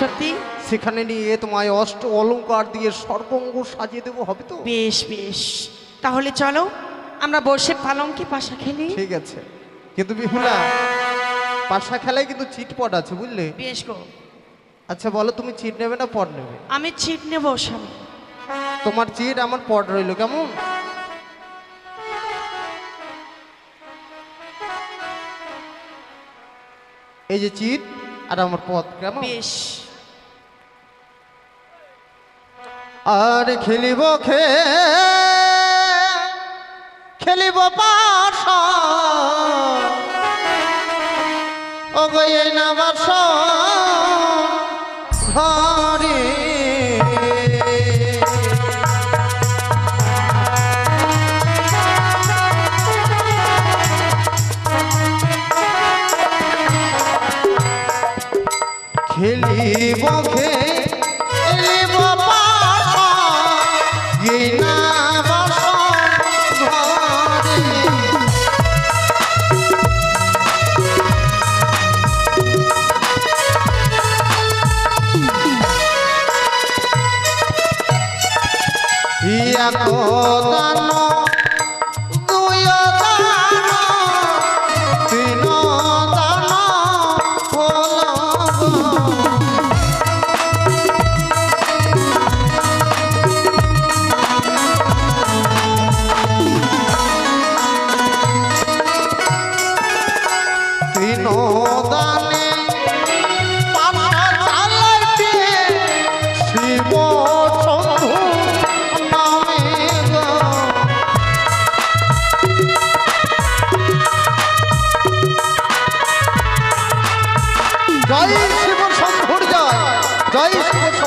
সত্যি? সেখানে নিয়ে তোমায় অষ্ট অলঙ্কার দিয়ে সর্বঙ্গ সাজিয়ে দেবো হবে তো? বেশ বেশ। তাহলে চলো আমরা বসে পালঙ্কে পাশা খেলি। ঠিক আছে। কিন্তু বিহুলা পাশা খেলায় কিন্তু চিটপট আছে বুঝলে? বেশ গো। আচ্ছা বলো তুমি চিট নেবে না পট নেবে? আমি ছিট নেব স্বামী। তোমার চিট আমার পট রইল কেমন? এই যে চিট আর আমার পথ কেমন? বেশ। আর খেলিব খে খেলিব পাশ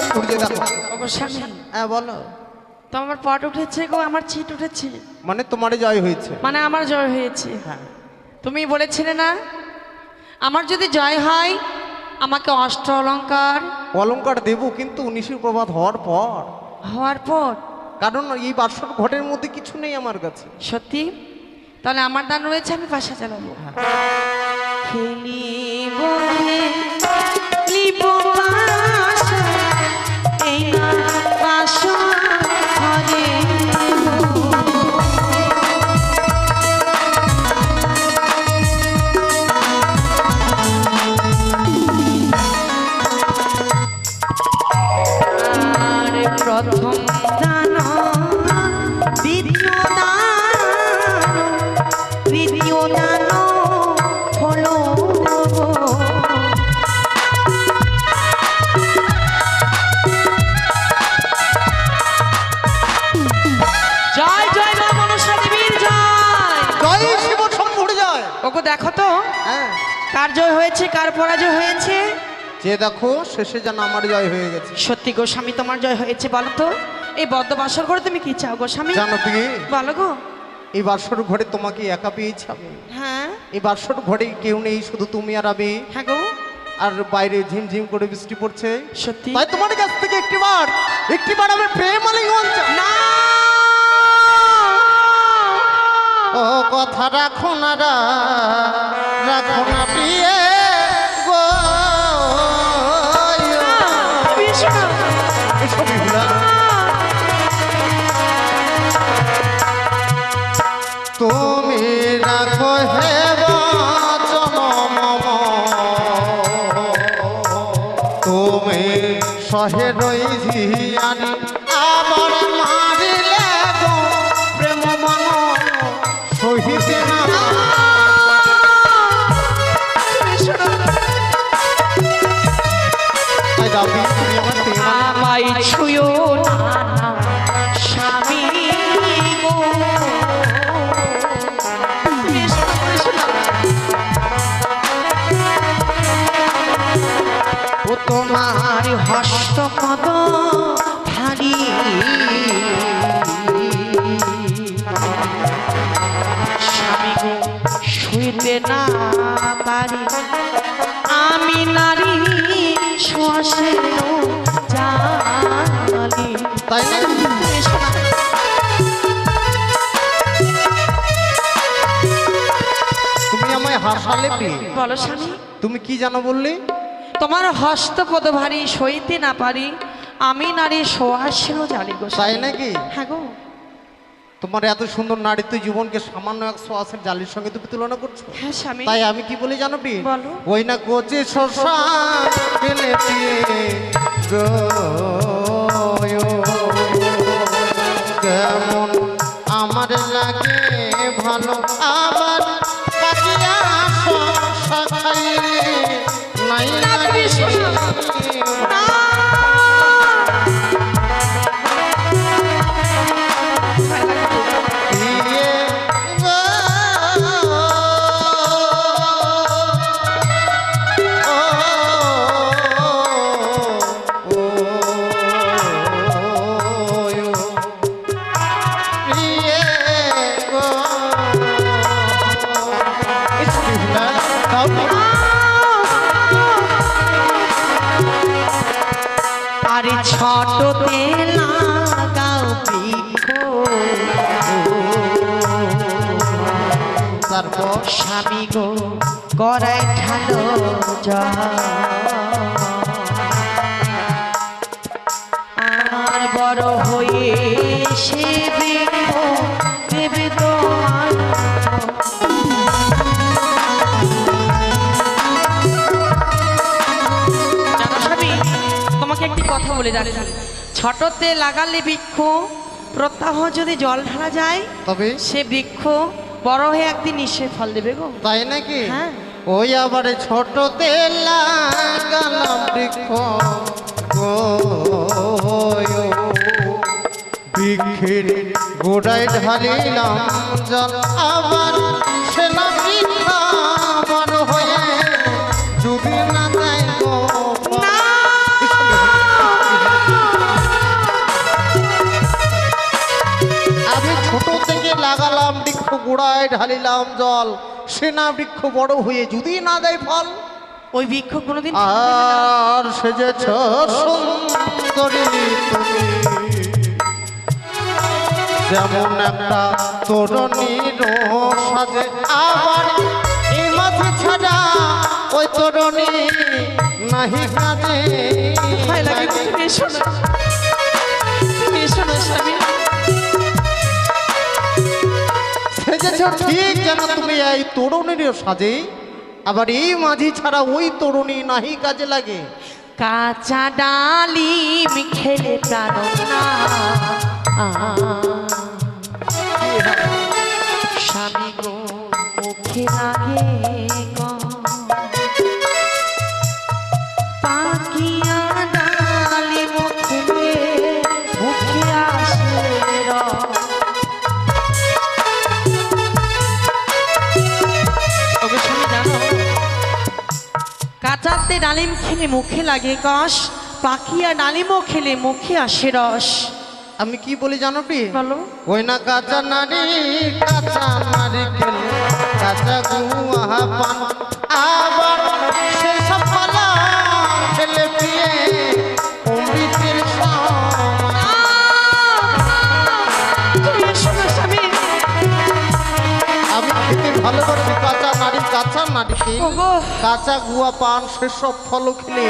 দেখো হ্যাঁ বলো। তো আমার পট উঠেছে গো আমার ছিট উঠেছে। মানে তোমারে জয় হয়েছে। মানে আমার জয় হয়েছে। হ্যাঁ। তুমি বলেছিলে না আমার যদি জয় হয় আমাকে অষ্ট অলঙ্কার। অলঙ্কার দেবো কিন্তু উনিশের প্রভাত হওয়ার পর। হওয়ার পর? কারণ এই বাসর ঘটের মধ্যে কিছু নেই আমার কাছে। সত্যি? তাহলে আমার দান রয়েছে আমি পাশা চালাবো। খেলিব খেলিব দেখো তো। হ্যাঁ। কার জয় হয়েছে কার পরাজয় হয়েছে? যে দেখো শেষে যেন আমার জয় হয়ে গেছে। সত্যি গোস্বামী তোমার জয় হয়েছে বলো তো। এই বদ্ধ বাসর করে তুমি কি চাও গোস্বামী? জানো তুমি বলো গো। এই বাসর ঘরে তোমাকে একা পেয়েছি আমি। হ্যাঁ। এই বাসর ঘরে কেউ নেই শুধু তুমি আর আমি। হ্যাঁ গো। আর বাইরে ঝিমঝিম করে বৃষ্টি পড়ছে। সত্যি? তাই তোমার কাছ থেকে একটিবার একটিবার আমি প্রেম আলিঙ্গন চাই। না ও কথা রাখো না রাখো না প্রিয়ে গো বিহুলা। তুমি রাখো হে তুমি সহে রই ঝিয়ানি আবার মারিলে শুইতে না পারি। আমি নারী শ্বাসে জানি তাই তুমি আমায় হাসালে বলো স্বামী। তুমি কি জানো বললে? তোমার হস্তপদ ভারী সইতে না পারি। আমি নারী সোয়াশেরও জালি গো তাই নাকি? হ্যাঁ গো। তোমার এত সুন্দর নারী নারীত্ব জীবনকে সামান্য এক সোয়াশের জালির সঙ্গে তুমি তুলনা করছ? হ্যাঁ তাই আমি কি বলি জানো বি ওই না কোচে শশা। কেমন আমার লাগে ভালো আবার তারপর স্বামী গো গড়াই ঠালো আর বড় হয়ে সে দেবে তোমাকে একটি কথা বলে রাখি ছোটতে লাগালে বৃক্ষ প্রত্যাহ যদি জল ঢালা যায় তবে? সে বৃক্ষ বড় হয়ে একদিন নিশ্চয়ই ফল দেবে গো তাই নাকি হ্যাঁ। ওই আবার ছোট লাগালাম বৃক্ষ। বৃক্ষের গোড়ায় ঢালিলাম জল আবার লাগালাম বৃক্ষ গোড়ায় ঢালিলাম জল। সেনা বৃক্ষ বড় হয়ে যদি না দেয় ফল। ওই বৃক্ষ কোনোদিন আর সেজেছ সুন্দরী তুমি। যেমন একটা তরুণীর সাজে আবার এই মাঝে ছাড়া ওই তরুণী নাহি কাজে ভয় লাগে তুমি এসো না। তুমি এসো না স্বামী। সেজেছ ঠিক যেন তুমি এই তরুণীর সাজে আবার এই মাঝি ছাড়া ওই তরুণী নাহি কাজে লাগে। কাঁচা ডালিম খেলে প্রাণ স্বামী গো মুখে লাগে ডালিম খেলে মুখে লাগে কাশ পাখিয়া ডালিমও খেলে মুখে আসে রস। আমি কি বলি জানো পি বলো। ওই না কাঁচা নারী কাঁচা নারী খেলে কাঁচা গুয়া পান। আবার ওগো, কাঁচা গুয়া পান সেসব ফল খেলে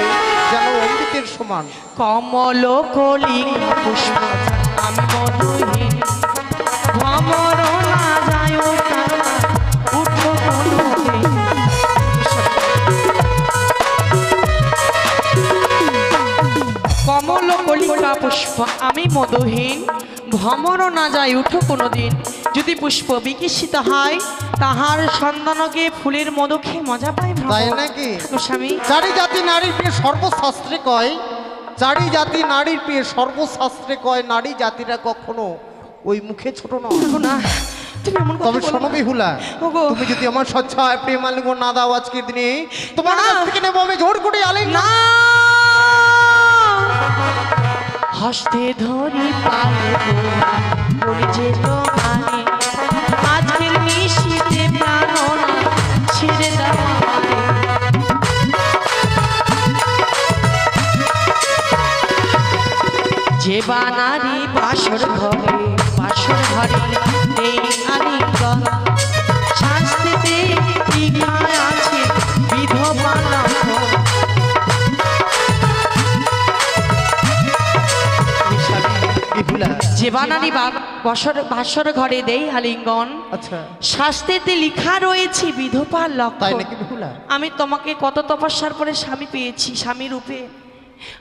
যেন অমৃতের সমান। কমল কলি পুষ্প আমি মধুহীন ভ্রমর না যায় উঠো কোনোদিন। কমল কলিকা পুষ্প আমি মধুহীন। ভ্রমর না যায় উঠো কোনোদিন। যদি পুষ্প বিকশিত হয় তাহার সন্ধানকে ফুলের মধু খেয়ে মজা পায়। তাই নাকি স্বামী চারি জাতি নারীর প্রিয় সর্বশাস্ত্রে কয় চারি জাতি নারীর প্রিয় সর্বশাস্ত্রে কয় নারী জাতিরা কখনো ওই মুখে ছোট না তুমি এমন কথা তবে শোনো না। বিহুলা তুমি যদি আমার প্রেম না দাও আজকের দিনে তোমার না। কাছ থেকে নেব আমি জোর করে না হস্তে ধরি পালে বলি যে বানানি বাসর ভাস্বর ঘরে দেই হালিঙ্গন। আচ্ছা। শাস্ত্রেতে লিখা রয়েছে বিধবার লক্ষণ লক্ষ্য আমি তোমাকে কত তপস্যার পরে স্বামী পেয়েছি স্বামী রূপে।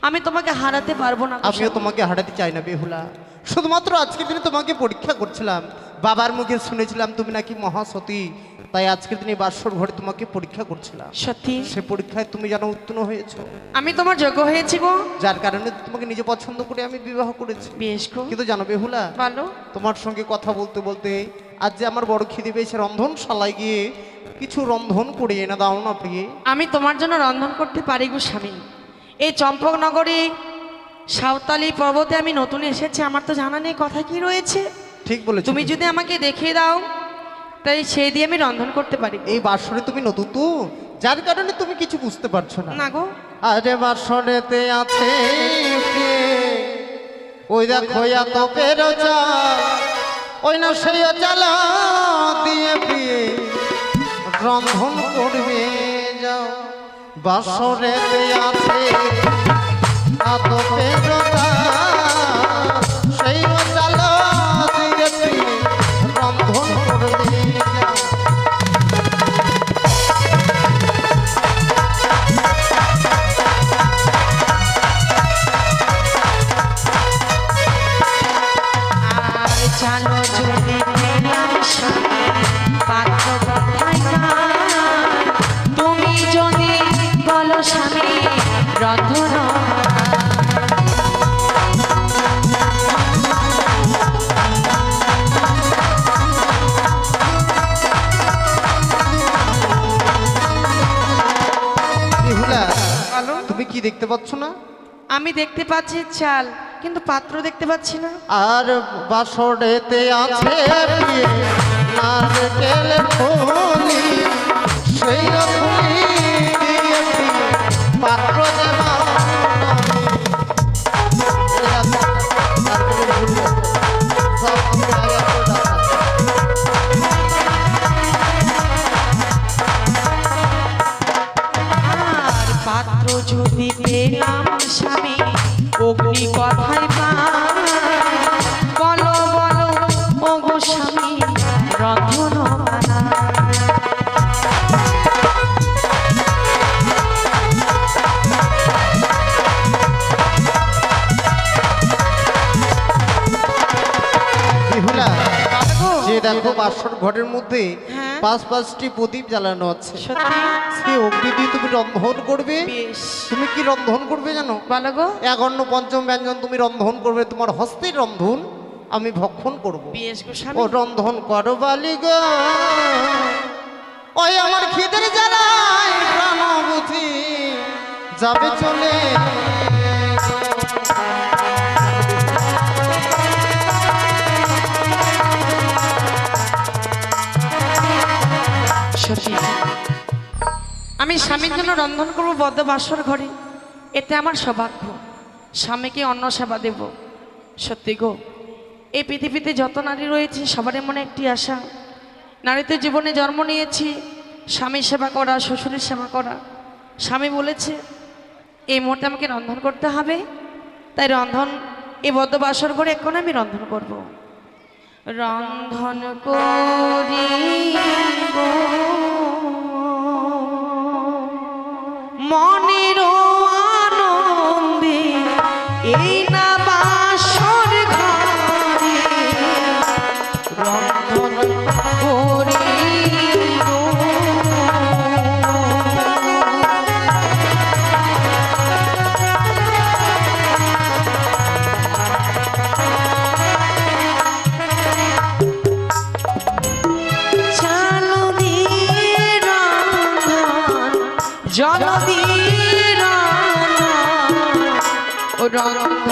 আমি তোমাকে হারাতে পারব না আমিও তোমাকে হারাতে চাই না বেহুলা। শুধুমাত্র আজকের দিনে তোমাকে পরীক্ষা করছিলাম। বাবার মুখে শুনেছিলাম তুমি নাকি মহাসতী। তাই আজকের দিনে বাসর ঘরে তোমাকে পরীক্ষা করছিলাম। সত্যি? সে পরীক্ষায় তুমি যেন উত্তীর্ণ হয়েছো। আমি তোমার যোগ্য হয়েছি গো। যার কারণে তোমাকে নিজে পছন্দ করে আমি বিবাহ করেছি। বেশ গো। কিন্তু জানো বেহুলা ভালো তোমার সঙ্গে কথা বলতে বলতে আজ যে আমার বড় খিদে পেয়েছে রন্ধনশালায় গিয়ে কিছু রন্ধন করে এনে দাও না প্রিয়ে। আমি তোমার জন্য রন্ধন করতে পারি গো স্বামী। এই চম্পকনগরে সাঁওতালি পর্বতে আমি নতুন এসেছি আমার তো জানা নেই কথা কি রয়েছে? ঠিক বলেছ। তুমি যদি আমাকে দেখিয়ে দাও তাই সেই দিয়ে আমি রন্ধন করতে পারি। এই বাসরে তুমি নতুন তো যার কারণে তুমি কিছু বুঝতে পারছ না। না গো। আরে বাসরেতে আছে? ওই দেখো এত পেরো ওই না সেই চালা দিয়ে বিয়ে রন্ধন করবে যাও। বাসরেতে আছে এত পেরো তুমি যদি বলো স্বামী রন্ধন। তুমি কি দেখতে পাচ্ছ না? আমি দেখতে পাচ্ছি চাল কিন্তু পাত্র দেখতে পাচ্ছি না। আর বাসরেতে আছে নারকেল ফুলি সেই দেখো বাসর ঘরের মধ্যে হ্যাঁ। পাঁচ পাঁচটি প্রদীপ জ্বালানো আছে। সত্যি। সে অগ্নি দিয়ে তুমি রন্ধন করবে? তুমি কি রন্ধন করবে জানো? বলো গো। এক অন্য পঞ্চম ব্যঞ্জন তুমি রন্ধন করবে তোমার হস্তের রন্ধন আমি ভক্ষণ করব। ও রন্ধন করো বালি গো। ওই আমার খিদের জ্বালায় প্রাণ বুঝি যাবে চলে। আমি স্বামীর জন্য রন্ধন করব বদ্ধ বাসর ঘরে। এতে আমার সৌভাগ্য। স্বামীকে অন্য সেবা দেব। সত্যি গো, এই পৃথিবীতে যত নারী রয়েছে, সবারই মনে একটি আশা। নারীতে জীবনে জন্ম নিয়েছি, স্বামীর সেবা করা, শ্বশুরের সেবা করা। স্বামী বলেছে, এই মুহূর্তে আমাকে রন্ধন করতে হবে। তাই রন্ধন, এই বদ্ধ বাসর ঘরে এখন আমি রন্ধন করব। রন্ধন করিব মনের ও